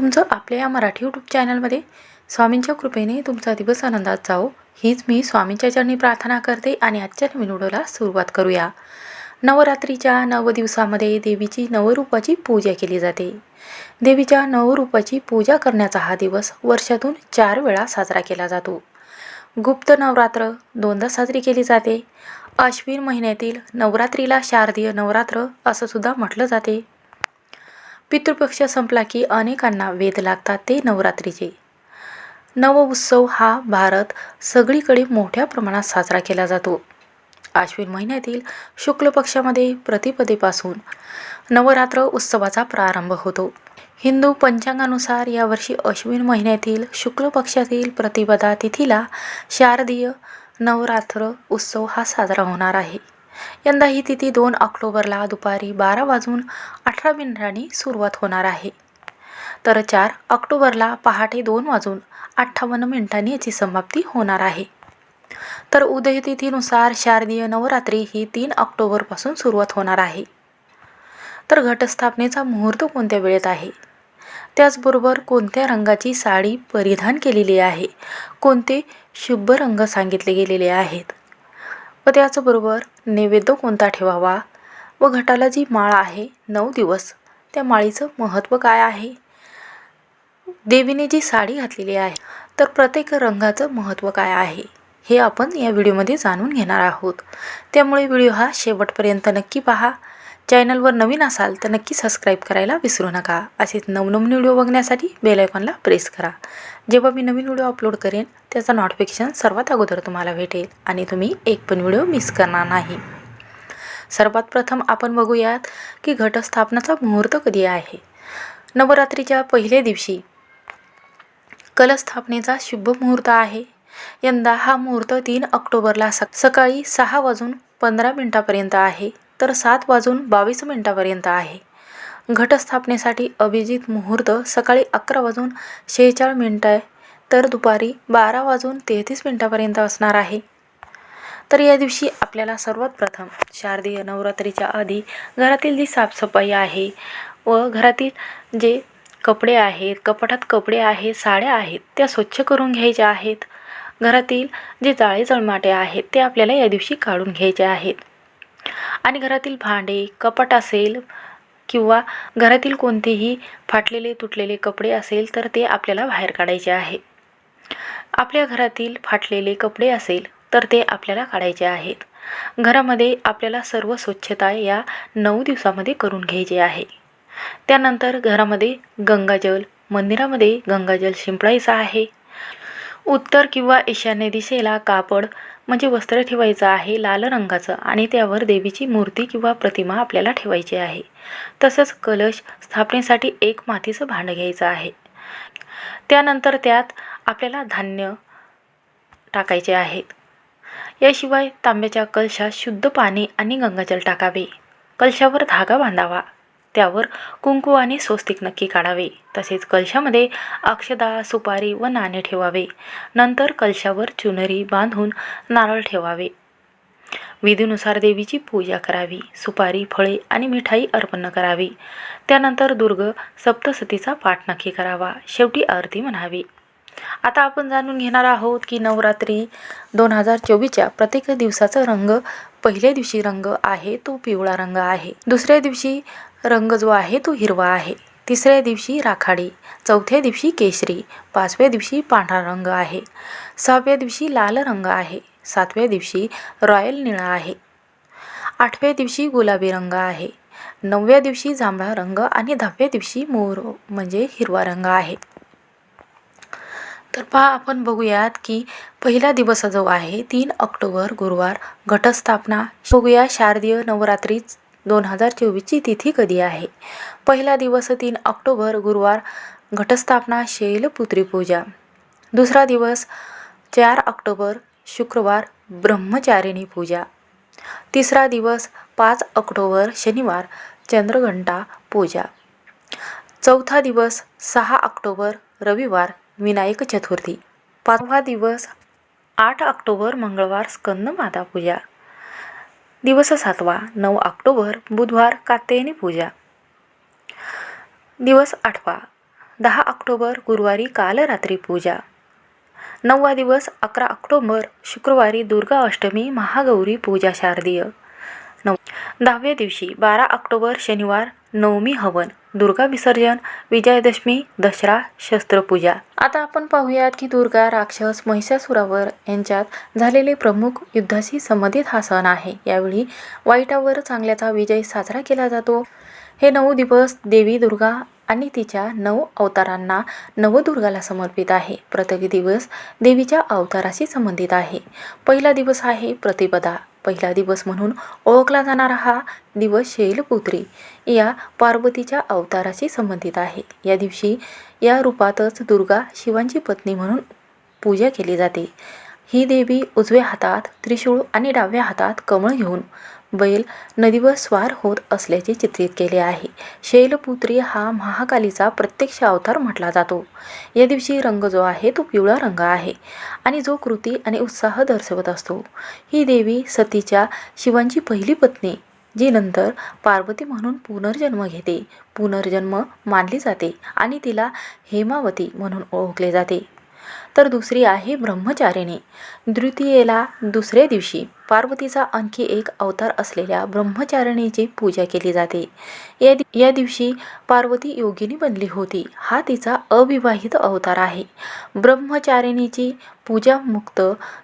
तुमचं आपल्या या मराठी यूट्यूब चॅनलमध्ये स्वामींच्या कृपेने तुमचा दिवस आनंदात जाओ हीच मी स्वामींच्या चरणी प्रार्थना करते आणि आजच्या नवीन व्हिडिओला सुरुवात करूया. नवरात्रीच्या नव दिवसामध्ये देवीची नवरूपाची पूजा केली जाते. देवीच्या नवरूपाची पूजा करण्याचा हा दिवस वर्षातून चार वेळा साजरा केला जातो. गुप्त नवरात्र दोनदा साजरी केली जाते. आश्विन महिन्यातील नवरात्रीला शारदीय नवरात्र असं सुद्धा म्हटलं जाते. पितृपक्ष संपला की अनेकांना वेद लागतात ते नवरात्रीचे. नव उत्सव हा भारत सगळीकडे मोठ्या प्रमाणात साजरा केला जातो. आश्विन महिन्यातील शुक्ल पक्षामध्ये प्रतिपदेपासून नवरात्र उत्सवाचा प्रारंभ होतो. हिंदू पंचांगानुसार यावर्षी अश्विन महिन्यातील शुक्ल पक्षातील प्रतिपदा तिथीला शारदीय नवरात्र उत्सव हा साजरा होणार आहे. यंदा ही तिथी दोन ऑक्टोबरला दुपारी बारा वाजून अठरा मिनिटांनी सुरुवात होणार आहे. तर चार ऑक्टोबरला पहाटे दोन वाजून अठ्ठावन्न मिनिटांनी याची समाप्ती होणार आहे. तर उदयतिथीनुसार शारदीय नवरात्री ही तीन ऑक्टोबरपासून सुरुवात होणार आहे. तर घटस्थापनेचा मुहूर्त कोणत्या वेळेत आहे? त्याचबरोबर कोणत्या रंगाची साडी परिधान केलेली आहे? कोणते शुभ रंग सांगितले गेलेले आहेत? व त्याचबरोबर नैवेद्य कोणता ठेवावा व घटाला जी माळ आहे नऊ दिवस त्या माळीचं महत्त्व काय आहे? देवीने जी साडी घातलेली आहे तर प्रत्येक रंगाचं महत्त्व काय आहे? हे आपण या व्हिडिओमध्ये जाणून घेणार आहोत. त्यामुळे व्हिडिओ हा शेवटपर्यंत नक्की पहा. चॅनलवर नवीन असाल तर नक्की सबस्क्राईब करायला विसरू नका. असेच नवनवीन व्हिडिओ बघण्यासाठी बेलायकॉनला प्रेस करा. जेव्हा मी नवीन व्हिडिओ अपलोड करेन त्याचं नोटिफिकेशन सर्वात अगोदर तुम्हाला भेटेल आणि तुम्ही एक पण व्हिडिओ मिस करणार नाही. सर्वात प्रथम आपण बघूयात की घटस्थापनाचा मुहूर्त कधी आहे? नवरात्रीच्या पहिल्या दिवशी कलस्थापनेचा शुभ मुहूर्त आहे. यंदा हा मुहूर्त तीन ऑक्टोबरला सकाळी सहा वाजून पंधरा मिनटापर्यंत आहे. तर सात वाजून बावीस मिनटापर्यंत आहे. घटस्थापनेसाठी अभिजित मुहूर्त सकाळी अकरा वाजून शेहेचाळीस मिनटं आहे. तर दुपारी बारा वाजून तेहतीस मिनटापर्यंत असणार आहे. तर या दिवशी आपल्याला सर्वात प्रथम शारदीय नवरात्रीच्या आधी घरातील जी साफसफाई आहे व घरातील जे कपडे आहेत कपाटात कपडे आहेत साड्या आहेत त्या स्वच्छ करून घ्यायच्या आहेत. घरातील जे जाळे जळमाटे आहेत ते आपल्याला या दिवशी काढून घ्यायचे आहेत. आणि घरातील भांडे कपाट असेल किंवा घरातील कोणतेही फाटलेले तुटलेले कपडे असेल तर ते आपल्याला बाहेर काढायचे आहे. आपल्या घरातील फाटलेले कपडे असेल तर ते आपल्याला काढायचे आहेत. घरामध्ये आपल्याला सर्व स्वच्छता या नऊ दिवसामध्ये करून घ्यायची आहे. त्यानंतर घरामध्ये गंगाजल मंदिरामध्ये गंगाजल शिंपडायचं आहे. उत्तर किंवा ईशान्य दिशेला कापड म्हणजे वस्त्र ठेवायचं आहे लाल रंगाचं आणि त्यावर देवीची मूर्ती किंवा प्रतिमा आपल्याला ठेवायची आहे. तसंच कलश स्थापनेसाठी एक मातीचं भांड घ्यायचं आहे. त्यानंतर त्यात आपल्याला धान्य टाकायचे आहेत. याशिवाय तांब्याच्या कलशात शुद्ध पाणी आणि गंगाजल टाकावे. कलशावर धागा बांधावा. त्यावर कुंकू आणि स्वस्तिक नक्की काढावे. तसेच कलशामध्ये अक्षदा सुपारी व नाणे ठेवावे. नंतर कलशावर चुनरी बांधून नारळ ठेवावे. विधीनुसार देवीची पूजा करावी. सुपारी फळे आणि मिठाई अर्पण करावी. त्यानंतर दुर्ग सप्तसतीचा पाठ नक्की करावा. शेवटी आरती म्हणावी. आता आपण जाणून घेणार आहोत की नवरात्री दोन हजार चोवीसच्या प्रत्येक दिवसाचा रंग पहिल्या दिवशी रंग आहे तो पिवळा रंग आहे. दुसऱ्या दिवशी रंग जो आहे तो हिरवा आहे. तिसऱ्या दिवशी राखाडी चौथ्या दिवशी केशरी पाचव्या दिवशी पांढरा रंग आहे. सहाव्या दिवशी लाल रंग आहे. सातव्या दिवशी रॉयल निळा आहे. आठव्या दिवशी गुलाबी रंग आहे. नवव्या दिवशी जांभळा रंग आणि दहाव्या दिवशी मोर म्हणजे हिरवा रंग आहे. तर पहा आपण बघूयात की पहिला दिवस जो आहे तीन ऑक्टोबर गुरुवार घटस्थापना. बघूया शारदीय नवरात्रीच दोन हजार चोवीसची तिथी कधी आहे? पहिला दिवस तीन ऑक्टोबर गुरुवार घटस्थापना शैलपुत्री पूजा. दुसरा दिवस चार ऑक्टोबर शुक्रवार ब्रह्मचारिणी पूजा. तिसरा दिवस पाच ऑक्टोबर शनिवार चंद्रघंटा पूजा. चौथा दिवस सहा ऑक्टोबर रविवार विनायक चतुर्थी. पाचवा दिवस आठ ऑक्टोबर मंगळवार स्कंद माता पूजा. दिवस सातवा नऊ ऑक्टोबर बुधवार कात्यायनी पूजा. दिवस आठवा दहा ऑक्टोबर गुरुवारी कालरात्री पूजा. नववा दिवस अकरा ऑक्टोबर शुक्रवारी दुर्गा अष्टमी महागौरी पूजा शारदीय. नऊ दहाव्या दिवशी बारा ऑक्टोबर शनिवार नवमी हवन. दुर्गा विसर्जन विजयादशमी दसरा शस्त्रपूजा. आता आपण पाहूयात की दुर्गा राक्षस महिषासुरावर यांच्यात झालेले प्रमुख युद्धाशी संबंधित हा सण आहे. यावेळी वाईटावर चांगल्याचा विजय साजरा केला जातो. हे नऊ दिवस देवी दुर्गा आणि तिच्या नऊ अवतारांना नवदुर्गाला समर्पित आहे. प्रत्येक दिवस देवीच्या अवताराशी संबंधित आहे. पहिला दिवस आहे प्रतिपदा. पहिला दिवस म्हणून ओळखला जाणारा हा दिवस शैलपुत्री या पार्वतीच्या अवताराशी संबंधित आहे. या दिवशी या रूपातच दुर्गा शिवांची पत्नी म्हणून पूजा केली जाते. ही देवी उजव्या हातात त्रिशूळ आणि डाव्या हातात कमळ घेऊन बैल नदीवर स्वार होत असल्याचे चित्रित केले आहे. शैलपुत्री हा महाकालीचा प्रत्यक्ष अवतार म्हटला जातो. या दिवशी रंग जो आहे तो पिवळा रंग आहे आणि जो कृती आणि उत्साह दर्शवत असतो. ही देवी सतीच्या शिवांची पहिली पत्नी जी नंतर पार्वती म्हणून पुनर्जन्म घेते. पुनर्जन्म मानली जाते आणि तिला हेमावती म्हणून ओळखले जाते. तर दुसरी आहे ब्रह्मचारिणी. द्वितीयेला दुसऱ्या दिवशी पार्वतीचा आणखी एक अवतार असलेल्या ब्रह्मचारिणीची पूजा केली जाते. या दि या दिवशी पार्वती योगिनी बनली होती. हा तिचा अविवाहित अवतार आहे. ब्रह्मचारिणीची पूजा मुक्त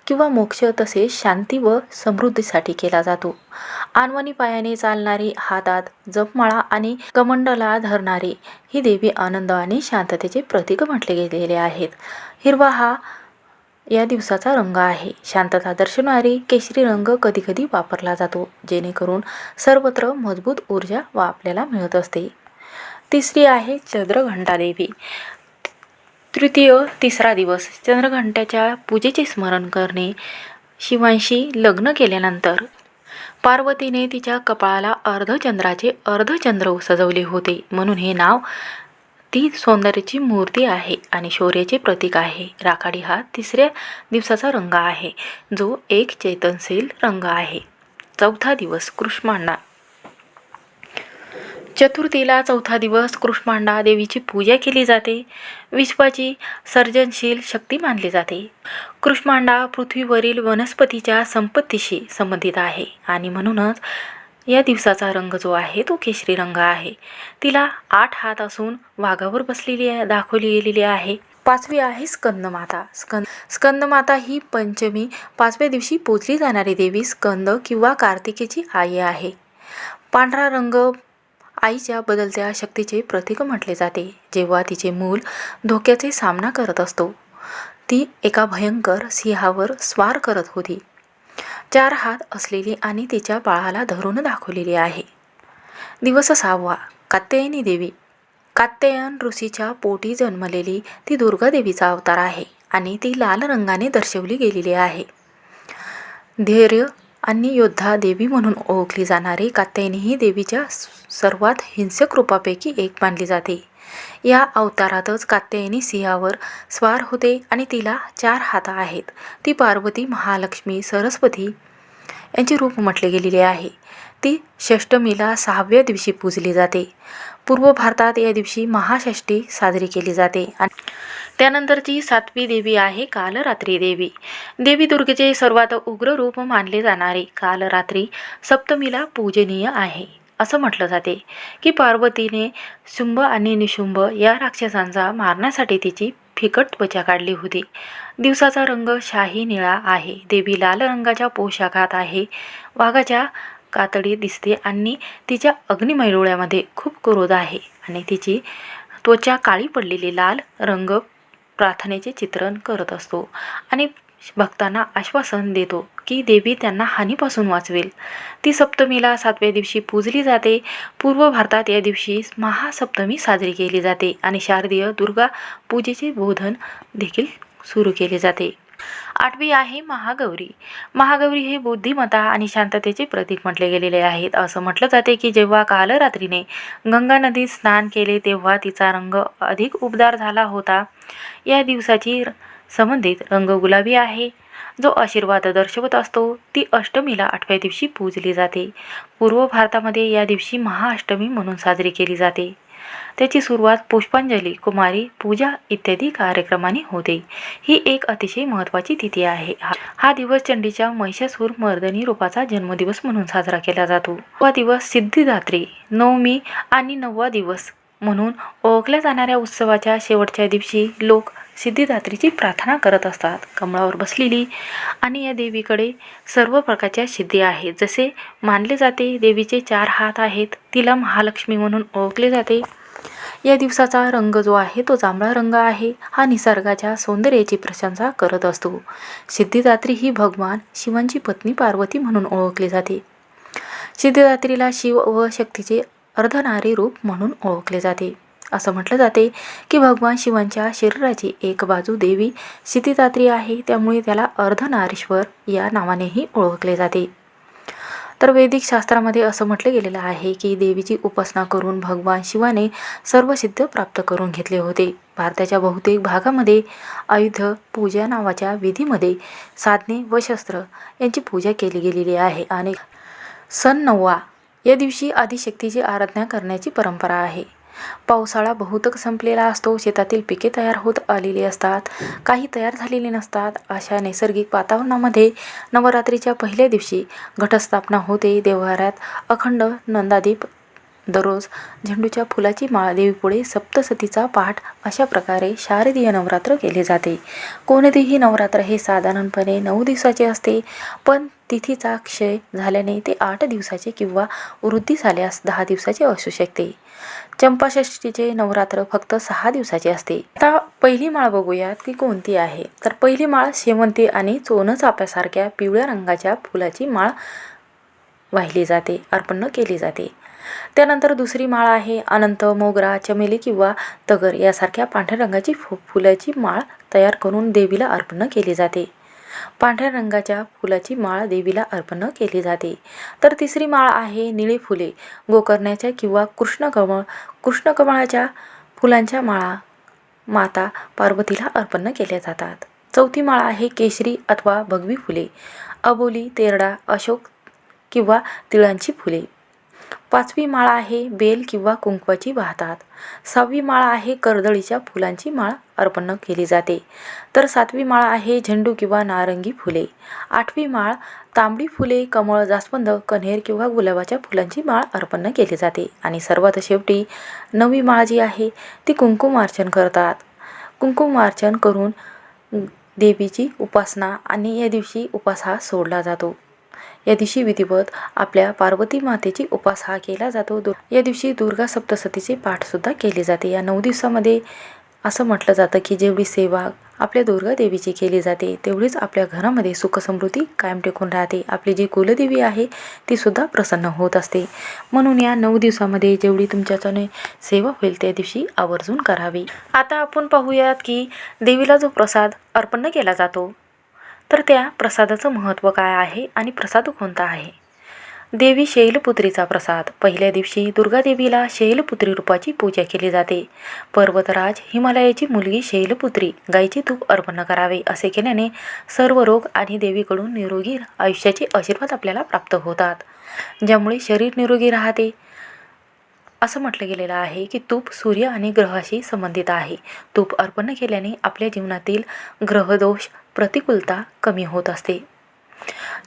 किंवा मोक्ष तसेच शांती व समृद्धीसाठी केला जातो. आणवणी पायाने चालणारी हातात जपमाळा आणि कमंडला धरणारी ही देवी आनंद आणि शांततेचे प्रतीक म्हटले गेलेले आहेत. हिरवा हा या दिवसाचा रंग आहे. शांतता दर्शवणारी केशरी रंग कधीकधी वापरला जातो जेणेकरून सर्वत्र मजबूत ऊर्जा व आपल्याला मिळत असते. तिसरी आहे चंद्रघंटादेवी. तृतीय तिसरा दिवस. चंद्रघंट्याच्या पूजेचे स्मरण करणे शिवांशी लग्न केल्यानंतर पार्वतीने तिच्या कपाळाला अर्धचंद्राचे अर्धचंद्र सजवले होते. म्हणून हे नाव ती सौंदर्याची मूर्ती आहे आणि शौर्याचे प्रतीक आहे. राखाडी हा तिसऱ्या दिवसाचा रंग आहे. जो एक चेतनशील रंग आहे. चौथा दिवस कृष्मांडा चतुर्थीला चौथा दिवस कृष्मांडा देवीची पूजा केली जाते. विश्वाची सर्जनशील शक्ती मानली जाते. कृष्मांडा पृथ्वीवरील वनस्पतीच्या संपत्तीशी संबंधित आहे आणि म्हणूनच या दिवसाचा रंग जो आहे तो केशरी रंग आहे. तिला आठ हात असून वाघावर बसलेली दाखवली गेलेली आहे. पाचवी आहे स्कंदमाता. स्कंद स्कंदमाता ही पंचमी पाचव्या दिवशी पूजली जाणारी देवी स्कंद किंवा कार्तिकेची आई आहे. पांढरा रंग आईच्या बदलत्या शक्तीचे प्रतीक म्हटले जाते. जेव्हा तिचे मूल धोक्याचे सामना करत असतो ती एका भयंकर सिंहावर स्वार करत होती. चार हात असलेली आणि तिच्या बाळाला धरून दाखवलेली आहे. दिवस सहावा कात्यायनी देवी. कात्यायन ऋषीच्या पोटी जन्मलेली ती दुर्गा देवीचा अवतार आहे आणि ती लाल रंगाने दर्शवली गेलेली आहे. धैर्य आणि योद्धा देवी म्हणून ओळखली जाणारी कात्यायनी ही देवीच्या सर्वात हिंसक रूपापैकी एक मानली जाते. या अवतारातच कात्यायनी सिंहावर स्वार होते आणि तिला चार हात आहेत. ती पार्वती महालक्ष्मी सरस्वती यांचे रूप म्हटले गेलेले आहे. ती षष्टमीला सहाव्या दिवशी पूजली जाते. पूर्व भारतात या दिवशी महाषष्ठी साजरी केली जाते. आणि त्यानंतरची सातवी देवी आहे कालरात्री देवी. देवी दुर्गेचे सर्वात उग्र रूप मानले जाणारे कालरात्री सप्तमीला पूजनीय आहे. असं म्हटलं जाते की पार्वतीने शुंभ आणि निशुंभ या राक्षसांचा मारण्यासाठी तिची फिकट त्वचा काढली होती. दिवसाचा रंग शाही निळा आहे. देवी लाल रंगाच्या पोशाखात आहे. वाघाच्या कातडी दिसते आणि तिच्या अग्निमय डोळ्यामध्ये खूप क्रोध आहे आणि तिची त्वचा काळी पडलेली लाल रंग प्रार्थनेचे चित्रण करत असतो. आणि भक्तांना आश्वासन देतो की देवी त्यांना हानीपासून वाचवेल. ती सप्तमीला सातव्या दिवशी पूजली जाते. पूर्व भारतात या दिवशी महासप्तमी साजरी केली जाते आणि शारदीय दुर्गा पूजेचे बोधन देखील सुरू केले जाते. आठवी आहे महागौरी. महागौरी हे बुद्धिमत्ता आणि शांततेचे प्रतीक म्हटले गेलेले आहेत. असं म्हटलं जाते की जेव्हा कालरात्रीने गंगा नदीत स्नान केले तेव्हा तिचा रंग अधिक उबदार झाला होता. या दिवसाची संबंधित रंग गुलाबी आहे. जो आशीर्वाद दर्शवत असतो ती अष्टमीला आठव्या दिवशी पूजली जाते. पूर्व भारतामध्ये या दिवशी महाअष्टमी म्हणून साजरी केली जाते. त्याची सुरुवात पुष्पांजली कुमारी पूजा इत्यादी कार्यक्रमाने होते. ही एक अतिशय महत्त्वाची तिथी आहे. हा- दिवस चंडीच्या महिषासूर मर्दनी रूपाचा जन्मदिवस म्हणून साजरा केला जातो. हा दिवस सिद्धिदात्री नवमी आणि नववा दिवस म्हणून ओळखल्या जाणाऱ्या उत्सवाच्या शेवटच्या दिवशी लोक सिद्धिदात्रीची प्रार्थना करत असतात. कमळावर बसलेली आणि या देवीकडे सर्व प्रकारच्या सिद्धी आहेत. जसे मानले जाते देवीचे चार हात आहेत तिला महालक्ष्मी म्हणून ओळखले जाते. या दिवसाचा रंग जो आहे तो जांभळा रंग आहे. हा निसर्गाच्या सौंदर्याची प्रशंसा करत असतो. सिद्धिदात्री ही भगवान शिवांची पत्नी पार्वती म्हणून ओळखली जाते. सिद्धिदात्रीला शिव व शक्तीचे अर्धनारी रूप म्हणून ओळखले जाते. असं म्हटलं जाते की भगवान शिवांच्या शरीराची एक बाजू देवी सिद्धिदात्री आहे त्यामुळे त्याला अर्धनारीश्वर या नावानेही ओळखले जाते. तर वैदिक शास्त्रामध्ये असं म्हटलं गेलेलं आहे की देवीची उपासना करून भगवान शिवाने सर्व सिद्ध प्राप्त करून घेतले होते. भारताच्या बहुतेक भागामध्ये आयुध पूजा नावाच्या विधीमध्ये साधने व शस्त्र यांची पूजा केली गेलेली आहे. आणि सण नववा या दिवशी आदिशक्तीची आराधना करण्याची परंपरा आहे. पावसाळा बहुतक संपलेला असतो. शेतातील पिके तयार होत आलेली असतात. काही तयार झालेली नसतात. अशा नैसर्गिक वातावरणामध्ये नवरात्रीच्या पहिल्या दिवशी घटस्थापना होते. देवघरात अखंड नंदादीप दररोज झेंडूच्या फुलाची माळ देवीपुढे सप्तसतीचा पाठ अशा प्रकारे शारदीय नवरात्र केले जाते. कोणतेही नवरात्र हे साधारणपणे नऊ दिवसाचे असते पण तिथीचा क्षय झाल्याने ते आठ दिवसाचे किंवा वृद्धी झाल्यास दहा दिवसाचे असू शकते. चंपाषष्टीचे नवरात्र फक्त सहा दिवसाचे असते. आता पहिली माळ बघूयात की कोणती आहे? तर पहिली माळ शेवंती आणि चोनचाप्यासारख्या पिवळ्या रंगाच्या फुलाची माळ वाहिली जाते अर्पण केली जाते. त्यानंतर दुसरी माळ आहे अनंत मोगरा चमेली किंवा तगर यासारख्या पांढऱ्या रंगाची फु फुलाची माळ तयार करून देवीला अर्पण केली जाते. पांढऱ्या रंगाच्या फुलाची माळ देवीला अर्पण केली जाते. तर तिसरी माळ आहे निळी फुले. गोकर्ण्याच्या किंवा कृष्णकमळ कृष्णकमळाच्या फुलांच्या माळा माता पार्वतीला अर्पण केल्या जातात. चौथी माळ आहे केशरी अथवा भगवी फुले. अबोली तेरडा अशोक किंवा तिळांची फुले. पाचवी माळ आहे बेल किंवा कुंकवाची वाहतात. सहावी माळ आहे कर्दळीच्या फुलांची माळ अर्पण केली जाते. तर सातवी माळ आहे झेंडू किंवा नारंगी फुले. आठवी माळ तांबडी फुले कमळ जास्वंद कन्हेर किंवा गुलाबाच्या फुलांची माळ अर्पण केली जाते. आणि सर्वात शेवटी नवी माळ जी आहे ती कुंकुमार्चन करतात. कुंकुमार्चन करून देवीची उपासना आणि या दिवशी उपास हा सोडला जातो. या दिवशी विधिवत आपल्या पार्वती मातेची उपास हा केला जातो. दु या दिवशी दुर्गा सप्तसतीचे पाठसुद्धा केले जाते. या नऊ दिवसामध्ये असं म्हटलं जातं की जेवढी सेवा आपल्या दुर्गा देवीची केली जाते तेवढीच आपल्या घरामध्ये सुखसमृद्धी कायम टिकून राहते. आपली जी कुलदेवी आहे तीसुद्धा प्रसन्न होत असते. म्हणून या नऊ दिवसामध्ये जेवढी तुमच्याच्याने सेवा होईल त्या दिवशी आवर्जून करावी. आता आपण पाहूयात की देवीला जो प्रसाद अर्पण केला जातो तर त्या प्रसादाचं महत्त्व काय आहे आणि प्रसाद कोणता आहे? देवी शैलपुत्रीचा प्रसाद. पहिल्या दिवशी दुर्गादेवीला शैलपुत्री रूपाची पूजा केली जाते. पर्वतराज हिमालयाची मुलगी शैलपुत्री गायीचे तूप अर्पण करावे असे केल्याने सर्व रोग आणि देवीकडून निरोगी आयुष्याचे आशीर्वाद आपल्याला प्राप्त होतात. ज्यामुळे शरीर निरोगी राहते. असं म्हटलं गेलेलं आहे की तूप सूर्य आणि ग्रहाशी संबंधित आहे. तूप अर्पण केल्याने आपल्या जीवनातील ग्रहदोष प्रतिकूलता कमी होत असते.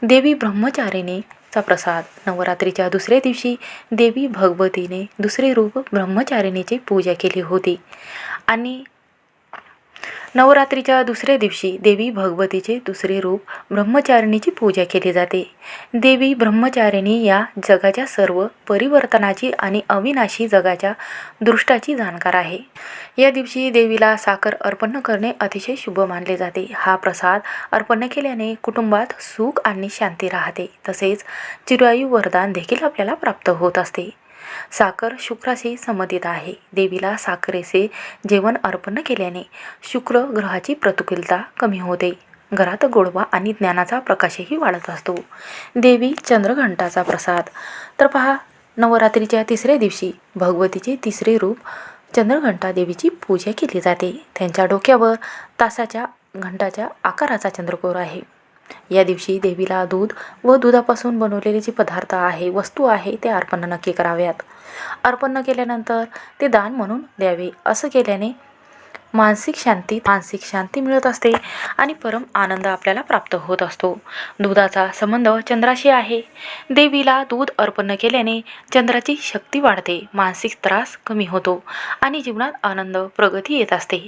देवी ब्रह्मचारिणीचा प्रसाद. नवरात्रीच्या दुसऱ्या दिवशी देवी भगवतीने दुसरे रूप ब्रह्मचारिणीची पूजा केली होती. आणि नवरात्रीच्या दुसऱ्या दिवशी देवी भगवतीचे दुसरे रूप ब्रह्मचारिणीची पूजा केली जाते. देवी ब्रह्मचारिणी या जगाच्या सर्व परिवर्तनाची आणि अविनाशी जगाच्या दृष्टाची जाणकार आहे. या दिवशी देवीला साखर अर्पण करणे अतिशय शुभ मानले जाते. हा प्रसाद अर्पण केल्याने कुटुंबात सुख आणि शांती राहते. तसेच चिरायू वरदान देखील आपल्याला प्राप्त होत असते. साखर शुक्राशी संबंधित आहे. देवीला साखरेचे जेवण अर्पण केल्याने शुक्र ग्रहाची प्रतिकूलता कमी होते. घरात गोडवा आणि ज्ञानाचा प्रकाशही वाढत असतो. देवी चंद्रघंटाचा प्रसाद. तर पहा नवरात्रीच्या तिसऱ्या दिवशी भगवतीचे तिसरे रूप चंद्रघंटा देवीची पूजा केली जाते. त्यांच्या डोक्यावर तासाच्या घंटाच्या आकाराचा चंद्रकोर आहे. या दिवशी देवीला दूध व दुधापासून बनवलेले जे पदार्थ आहे वस्तू आहे ते अर्पण नक्की कराव्यात. अर्पण केल्यानंतर ते दान म्हणून द्यावे. असं केल्याने मानसिक शांती मानसिक शांती मिळत असते आणि परम आनंद आपल्याला प्राप्त होत असतो. दुधाचा संबंध चंद्राशी आहे. देवीला दूध अर्पण केल्याने चंद्राची शक्ती वाढते मानसिक त्रास कमी होतो आणि जीवनात आनंद प्रगती येत असते.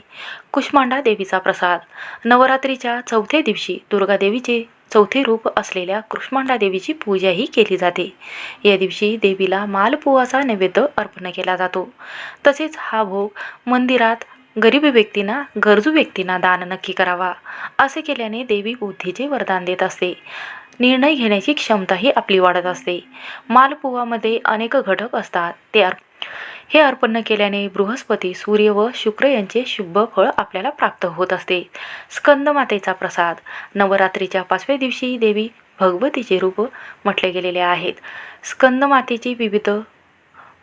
कुष्मांडा देवीचा प्रसाद. नवरात्रीच्या चौथ्या दिवशी दुर्गादेवीचे चौथे रूप असलेल्या कृष्मांडा देवीची पूजाही केली जाते. या दिवशी देवीला मालपुवाचा नैवेद्य अर्पण केला जातो. तसेच हा भोग मंदिरात गरीब व्यक्तींना गरजू व्यक्तींना दान नक्की करावा असे केल्याने देवी बुद्धीचे वरदान देत असते. निर्णय घेण्याची क्षमताही आपली वाढत असते. मालपुवामध्ये अनेक घटक असतात. ते अर्प हे अर्पण केल्याने बृहस्पती सूर्य व शुक्र यांचे शुभ फळ आपल्याला प्राप्त होत असते. स्कंदमातेचा प्रसाद नवरात्रीच्या पाचव्या दिवशी देवी भगवतीचे रूप म्हटले गेलेले आहेत. स्कंदमातेची विविध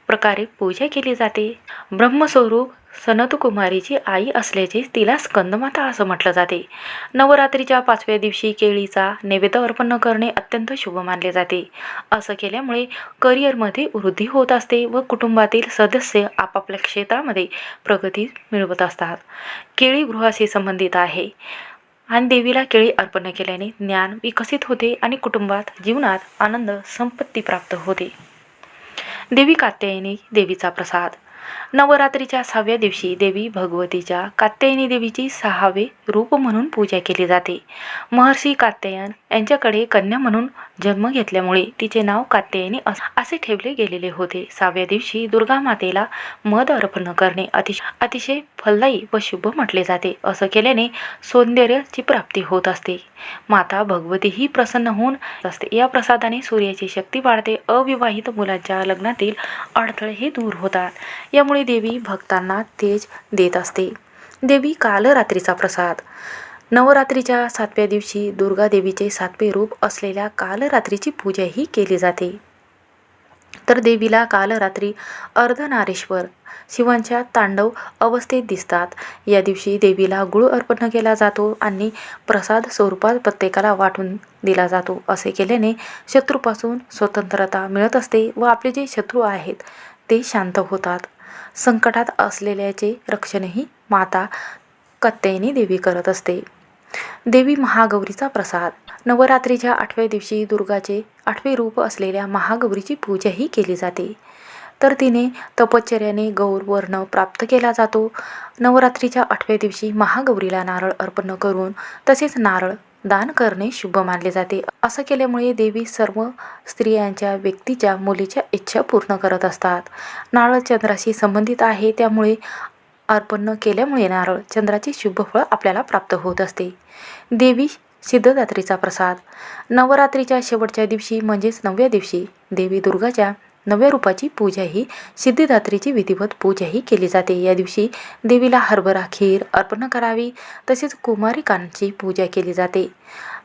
प्रकारे पूजा केली जाते. ब्रह्मस्वरूप सनतकुमारीची आई असल्याचे तिला स्कंदमाता असं म्हटलं जाते. नवरात्रीच्या पाचव्या दिवशी केळीचा नैवेद्य अर्पण करणे अत्यंत शुभ मानले जाते. असं केल्यामुळे करिअरमध्ये वृद्धी होत असते व कुटुंबातील सदस्य आपापल्या क्षेत्रामध्ये प्रगती मिळवत असतात. केळी गृहाशी संबंधित आहे. आणि देवीला केळी अर्पण केल्याने ज्ञान विकसित होते आणि कुटुंबात जीवनात आनंद संपत्ती प्राप्त होते. देवी कात्यायनी देवीचा प्रसाद. नवरात्रीच्या सहाव्या दिवशी देवी भगवतीच्या कात्यायनी देवीची सहावे रूप म्हणून पूजा केली जाते. महर्षी कात्यायन यांच्याकडे कन्या म्हणून जन्म घेतल्यामुळे तिचे नाव कात्यायनी असे ठेवले गेलेले होते. सहाव्या दिवशी दुर्गा मातेला मध अर्पण करणे अतिशय अतिशय फलदायी व शुभ म्हटले जाते. असं केल्याने सौंदर्याची प्राप्ती होत असते. माता भगवती ही प्रसन्न होऊन असते. या प्रसादाने सूर्याची शक्ती वाढते. अविवाहित मुलांच्या लग्नातील अडथळे हे दूर होतात. यामुळे देवी भक्तांना तेज देत असते. देवी कालरात्रीचा प्रसाद. नवरात्रीच्या सातव्या दिवशी दुर्गादेवीचे सातवे रूप असलेल्या कालरात्रीची पूजाही केली जाते. तर देवीला कालरात्री अर्धनारेश्वर शिवांच्या तांडव अवस्थेत दिसतात. या दिवशी देवीला गुळ अर्पण केला जातो आणि प्रसाद स्वरूपात प्रत्येकाला वाटून दिला जातो. असे केल्याने शत्रूपासून स्वतंत्रता मिळत असते व आपले जे शत्रू आहेत ते शांत होतात. संकटात असलेल्याचे रक्षणही माता कत्यायनी देवी करत असते. देवी महागौरीचा प्रसाद. नवरात्रीच्या आठव्या दिवशी दुर्गाचे आठवे रूप असलेल्या महागौरीची पूजाही केली जाते. तर तिने तपश्चर्याने गौर वर्ण प्राप्त केला जातो. नवरात्रीच्या आठव्या दिवशी महागौरीला नारळ अर्पण करून तसेच नारळ दान करणे शुभ मानले जाते. असं केल्यामुळे देवी सर्व स्त्रियांच्या व्यक्तीच्या मुलीच्या इच्छा पूर्ण करत असतात. नारळ चंद्राशी संबंधित आहे त्यामुळे अर्पण केल्यामुळे नारळ चंद्राचे शुभफळ आपल्याला प्राप्त होत असते. देवी सिद्धदात्रीचा प्रसाद. नवरात्रीच्या शेवटच्या दिवशी म्हणजेच नवव्या दिवशी देवी दुर्गाच्या नव्या रूपाची पूजा ही सिद्धिदात्रीची विधिवत पूजाही केली जाते. या दिवशी देवीला हरभरा खीर अर्पण करावी तसेच कुमारिकांची पूजा केली जाते.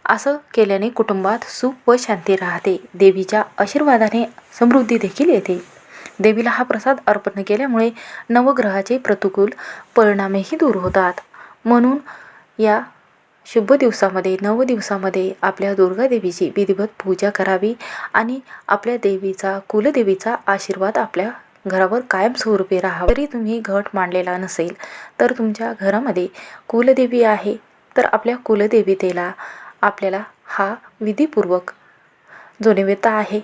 असं केल्याने कुटुंबात सुख व शांती राहते. देवीच्या आशीर्वादाने समृद्धी देखील येते. देवीला हा प्रसाद अर्पण केल्यामुळे नवग्रहाचे प्रतिकूल परिणामही दूर होतात. म्हणून या शुभ दिवसामध्ये नव दिवसामध्ये आपल्या दुर्गा देवीची विधिवत पूजा करावी आणि आपल्या देवीचा कुलदेवीचा आशीर्वाद आपल्या घरावर कायमस्वरूपी राहावा. जरी तुम्ही घट मांडलेला नसेल तर तुमच्या घरामध्ये कुलदेवी आहे तर आपल्या कुलदेवीतेला आपल्याला हा विधीपूर्वक जो नैवेद्य आहे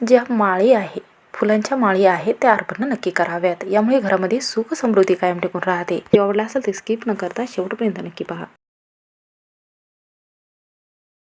ज्या माळी आहे फुलांच्या माळी आहेत त्या अर्पण नक्की कराव्यात. यामुळे घरामध्ये सुख समृद्धी कायम टिकून राहते. आवडला असेल ते स्किप न करता शेवटपर्यंत नक्की पहा.